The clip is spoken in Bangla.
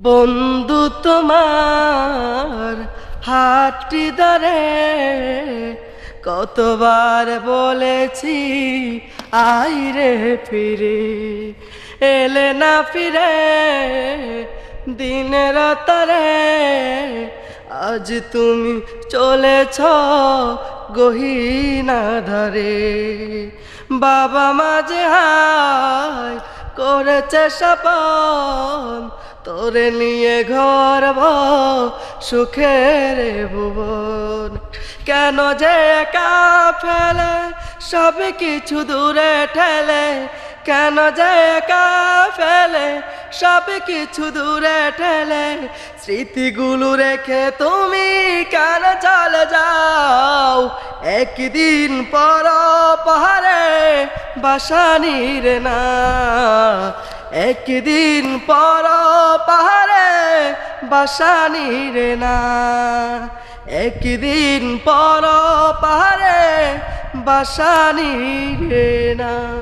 বন্ধু তোমার হাতটি ধরে কতবার বলেছি, আই রে ফিরে, এলে না ফিরে, দিনের তরে আজ তুমি চলেছ গহিনা ধরে বাবা মাঝে হায় করেছে সপন তোরে নিয়ে ঘরব, সুখের ভুবন। কেন যে একা ফেলে, সব কিছু দূরে ঠেলে। কেন যে একা ফেলে, সব কিছু দূরে ঠেলে। স্মৃতিগুলো রেখে তুমি কেন চলে যাও? একদিন পর পাহাড়ে বাসানির না। একদিন পর পাহাড়ে বাসানির না। একদিন পর পাহাড়ে বাসানির না।